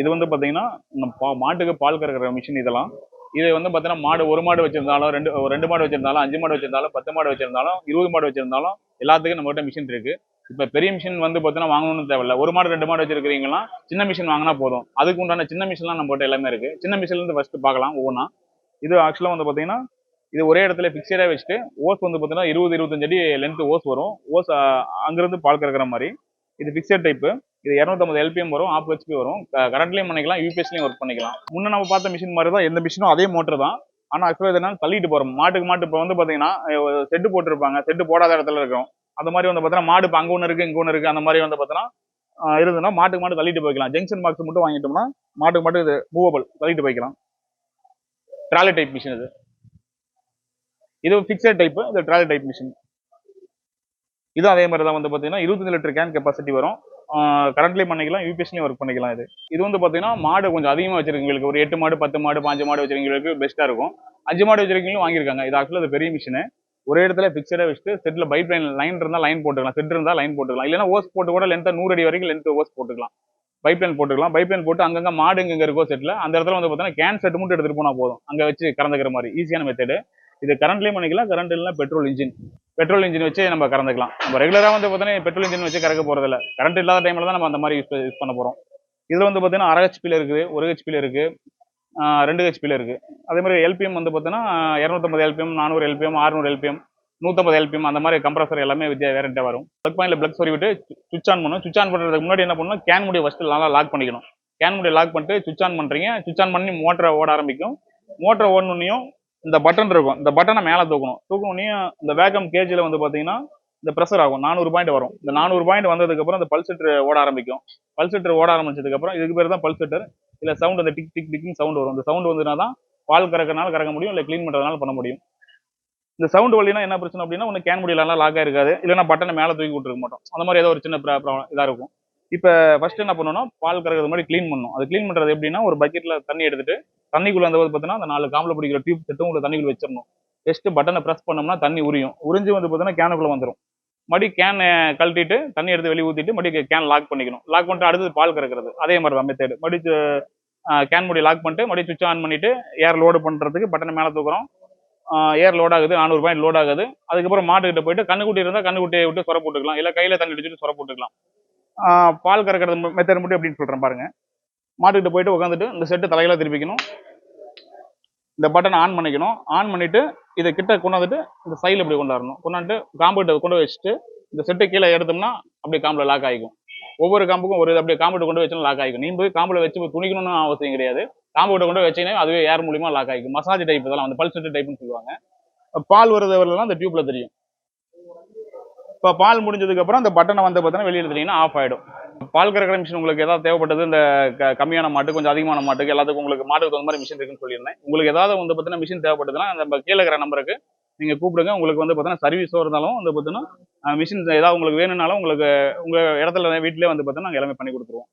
இது வந்து பார்த்தீங்கன்னா நம்ம பா- மாட்டுக்கு பால் கறக்கிற மிஷின் இதெல்லாம். இது வந்து பார்த்தீங்கன்னா மாடு ஒரு மாடு வச்சிருந்தாலும் ரெண்டு ஒரு ரெண்டு மாடு வச்சிருந்தாலும் அஞ்சு மாடு வச்சிருந்தாலும் பத்து மாடு வச்சிருந்தாலும் இருபது மாடு வச்சிருந்தாலும் எல்லாத்துக்கும் நம்மகிட்ட மிஷின் இருக்கு. இப்போ பெரிய மிஷின் வந்து பார்த்தீங்கன்னா வாங்கணும்னு தேவையில்ல. ஒரு மாடு ரெண்டு மாடு வச்சிருக்கிறீங்களா சின்ன மிஷின் வாங்கினா போதும். அதுக்கு உண்டான சின்ன மிஷின்லாம் நம்மகிட்ட எல்லாமே இருக்கு. சின்ன மிஷின்ல இருந்து ஃபர்ஸ்ட் பார்க்கலாம் ஒவ்வொன்றா இது ஆக்சுவலாக வந்து பார்த்தீங்கன்னா இது ஒரே இடத்துல ஃபிக்ஸடாக வச்சுட்டு ஓஸ் வந்து பார்த்தீங்கன்னா இருபது இருபத்தஞ்சு அடி லென்த்து ஓஸ் வரும். ஓஸ் அங்கேருந்து பால் கறக்கிற மாதிரி. இது ஃபிக்ஸட் டைப்பு இது இரநூத்தம்பது எல்பிஎம் வரும் ஆப் ஹெச்பி வரும். கரண்ட்லையும் பண்ணிக்கலாம் யூபிஎஸ்லையும் ஒர்க் பண்ணிக்கலாம். முன்ன நம்ம பார்த்த மிஷின் மாதிரி தான் எந்த மிஷினும் அதே மோட்டர் தான். ஆனால் ஆக்சுவலாக இது என்னன்னா தள்ளிட்டு போகிறோம் மாட்டுக்கு மாட்டு இப்போ வந்து பார்த்தீங்கன்னா செட்டு போட்டிருப்பாங்க. செட்டு போடாத இடத்துல இருக்கும் அந்த மாதிரி வந்து பார்த்தீங்கன்னா மாடு இப்போ அங்கே ஒன்று இருக்குது இங்கே ஒன்று இருக்குது அந்த மாதிரி வந்து பார்த்தீங்கன்னா இருந்ததுன்னா மாட்டுக்கு மாட்டு தள்ளிட்டு போய்க்கலாம். ஜங்ஷன் பாக்ஸ் மட்டும் வாங்கிட்டோம்னா மாட்டுக்கு மாட்டு இது மூவபிள் தள்ளிட்டு போய்க்கலாம். ட்ராலி டைப் மிஷின் இது. இது ஃபிக்ஸட் டைப்பு இது ட்ராலி டைப் மிஷின் இது அதே மாதிரி தான் வந்து பார்த்தீங்கன்னா இருபத்தஞ்சு லிட்டர் கேன் கெப்பாசிட்டி வரும். கரண்ட்லேயும் பண்ணிக்கலாம் யூபிஎஸ்லையும் ஒர்க் பண்ணிக்கலாம் இது. இது வந்து பார்த்தீங்கன்னா மாடு கொஞ்சம் அதிகமாக வச்சிருக்கீங்களுக்கு ஒரு எட்டு மாடு பத்து மாடு பாஞ்சு மாடு வச்சிருக்கீங்களுக்கு பெஸ்ட்டாக இருக்கும். அஞ்சு மாடு வச்சிருக்கீங்களும் வாங்கியிருக்காங்க. இது ஆக்சுவலாக அது பெரிய மிஷினு ஒரே இடத்துல ஃபிக்ஸடாக வச்சுட்டு செட்டில் பைப் லைன் லைன் இருந்தால் லைன் போட்டுக்கலாம். செட் இருந்தால் லைன் போட்டுக்கலாம். இல்லைன்னா ஓஸ் போட்டு கூட லென்த்தாக நூறு அடி வரைக்கும் லென்த் ஓஸ் போட்டுக்கலாம். பைப் லைன் போட்டுக்கலாம். பைப் லைன் போட்டு அங்கங்கே மாடு எங்கே இருக்கோ செட்டில் அந்த இடத்துல வந்து பார்த்தீங்கன்னா கேன் செட் மட்டும் எடுத்துகிட்டு போனால் போதும். அங்கே வச்சு கறந்துக்கிற மாதிரி ஈஸியான மெத்தடு இது கரண்ட்லேயும் பண்ணிக்கலாம் கரண்ட் இல்லைனா பெட்ரோல் இன்ஜின் பெட்ரோல் இன்ஜின் வச்சு நம்ம கறந்துக்கலாம். நம்ம ரெகுலராக வந்து பார்த்தீங்கன்னா பெட்ரோல் இன்ஜின் வச்சு கறக்க போகிறதில்ல கரண்ட் இல்லாத டைமில் தான் நம்ம அந்த மாதிரி யூஸ் யூஸ் பண்ண போகிறோம் இதில் வந்து பார்த்தீங்கன்னா அரை ஹெச்பியில் இருக்குது ஒரு ஹெச்பியில் இருக்குது ரெண்டு ஹெச்பியில் இருக்குது. அதே மாதிரி எல்பிஎம் வந்து பார்த்தீங்கன்னா இரநூத்தம்பது எல்பிஎம் நானூறு எல்பிஎம் ஆறுநூறு எல்பிஎம் நூற்றம்பது எல்பிஎம் அந்த மாதிரி கம்ப்ரஸர் எல்லாமே வித்தியா வேரண்ட்டாக வரும். ப்ளக் பாயிண்டில் ப்ளக் சொறி விட்டு சுவிச் ஆன் பண்ணணும். சுவிச் ஆன் பண்ணுறதுக்கு முன்னாடி என்ன பண்ணணும்? கேன் முடிய ஃபஸ்ட்டு நல்லா லாக் பண்ணிக்கணும். கேன் முடிய லாக் பண்ணிட்டு சுவிச் ஆன் பண்ணுறீங்க சுவிச் ஆன் பண்ணி மோட்டரை ஓட ஆரம்பிக்கும். மோட்டரை ஓடணுன்னையும் இந்த பட்டன் இருக்கும். இந்த பட்டனை மேலே தூக்கணும். தூக்கணுன்னையும் இந்த வேகம் கேஜியில் வந்து பார்த்தீங்கன்னா இந்த ப்ரெஷர் ஆகும். நானூறு பாயிண்ட் வரும். இந்த நானூறு பாயிண்ட் வந்ததுக்கப்புறம் இந்த பல்செட்டர் ஓட ஆரம்பிக்கும். பல்செட்டர் ஓட ஆரம்பிச்சதுக்கப்புறம் இதுக்கு பேர் தான் பல்செட்டர் இல்லை சவுண்ட் அந்த டிக் டிக் டிக்னு சவுண்ட் வரும். இந்த சவுண்ட் வந்துனா தான் பால் கறக்கறனால கறக்க முடியும் இல்லை க்ளீன் பண்ணுறதுனால பண்ண முடியும். இந்த சவுண்ட் வழினா என்ன பிரச்சனை அப்படின்னா ஒன்று கேன் முடியலாம் லாக் இருக்காது. இல்லைன்னா பட்டனை மேலே தூக்கி விட்டுருக்க மாட்டோம். அந்த மாதிரி ஏதோ ஒரு சின்ன ப்ராப்ளம் இதாக இருக்கும். இப்போ ஃபர்ஸ்ட் என்ன பண்ணணும்னா பால் கறக்கிறது மாதிரி க்ளீன் பண்ணணும். அது க்ளீன் பண்ணுறது எப்படின்னா ஒரு பக்கெட்டில் தண்ணி எடுத்துட்டு தண்ணிக்குள்ள வந்து பார்த்தீங்கன்னா அந்த நாலு காம்பில் பிடிக்கிற டியூப் செட்டும் உள்ள தண்ணிக்குள்ள வச்சிடணும் ஜஸ்ட் பட்டனை ப்ரெஸ் பண்ணோம்னா தண்ணி உரியும். உறிஞ்சு வந்து பார்த்தீங்கன்னா கேனுக்குள்ள வந்துடும் மறுபடி கேன் கழட்டிட்டு தண்ணி எடுத்து வெளியே ஊற்றிட்டு மறுபடி கேன் லாக் பண்ணிக்கணும். லாக் பண்ணிட்டு அடுத்தது பால் கறக்கிறது. அதே மாதிரி தான் மெத்தேடு மறுபடி கேன் முடி லாக் பண்ணிட்டு மறுபடியும் சுவிட்ச் ஆன் பண்ணிட்டு ஏர் லோடு பண்ணுறதுக்கு பட்டனை மேலே தூக்குறோம். ஏர் லோட் ஆகுது நானூறு பாயிண்ட் லோட் ஆகுது. அதுக்கப்புறம் மாட்டுக்கிட்ட போயிட்டு கண்ணுக்குட்டி இருந்தால் கண்ணுக்குட்டியை விட்டு சொர போட்டுக்கலாம் இல்லை கையில் தண்ணி அடிச்சுட்டு சொர போட்டுக்கலாம் பால் கறக்கிறது மெத்தட் மட்டும் எப்படின்னு சொல்கிறேன் பாருங்க. மாட்டுக்கிட்ட போயிட்டு உட்காந்துட்டு இந்த செட்டு தலையில திருப்பிக்கணும். இந்த பட்டனை ஆன் பண்ணிக்கணும். ஆன் பண்ணிட்டு இதை கிட்ட கொண்டாந்துட்டு இந்த சைடில் இப்படி கொண்டாடணும் கொண்டாந்துட்டு காம்பவுட்டை கொண்டு வச்சுட்டு இந்த செட்டு கீழே எடுத்தோம்னா அப்படியே காம்பில் லாக் ஆகிக்கும். ஒவ்வொரு காம்புக்கும் ஒரு இது அப்படியே காம்பவுண்ட் கொண்டு வச்சுனா லாக் ஆகிக்கும். நீ போய் காம்பில் வச்சு போய் துணிக்கணும்னு அவசியம் கிடையாது. காம்பவுட்டை கொண்டு வச்சீங்கன்னா அதுவே ஏர் மூலியமாக லாக் ஆகிக்கும். மசாஜ் டைப் இதெல்லாம் வந்து பல்செட்டு டைப்னு சொல்லுவாங்க. பால் வருது அந்த டியூப்ல தெரியும். இப்போ பால் முடிஞ்சதுக்கு அப்புறம் அந்த பட்டனை வந்து பார்த்தீங்கன்னா வெளியே எடுத்தீங்கன்னா ஆஃப் ஆகிடும் பால் கறக்கிற மிஷின் உங்களுக்கு ஏதாவது தேவைப்பட்டது இந்த கம்மியான மாட்டு கொஞ்சம் அதிகமான மாட்டுக்கு எல்லாத்துக்கும் உங்களுக்கு மாட்டுக்கு தகுந்த மாதிரி மிஷின் இருக்குன்னு சொல்லியிருந்தேன். உங்களுக்கு ஏதாவது வந்து பார்த்தீங்கன்னா மிஷின் தேவைப்பட்டதுன்னா நம்ம கீழே இருக்கிற நம்பருக்கு நீங்கள் கூப்பிடுங்க. உங்களுக்கு வந்து பார்த்தீங்கன்னா சர்வீஸோ இருந்தாலும் வந்து பார்த்தீங்கன்னா மிஷின் ஏதாவது உங்களுக்கு வேணும்னாலும் உங்களுக்கு உங்கள் இடத்துல வீட்டிலே வந்து பார்த்தீங்கன்னா நாங்கள் எல்லாமே பண்ணி கொடுத்துருவோம்.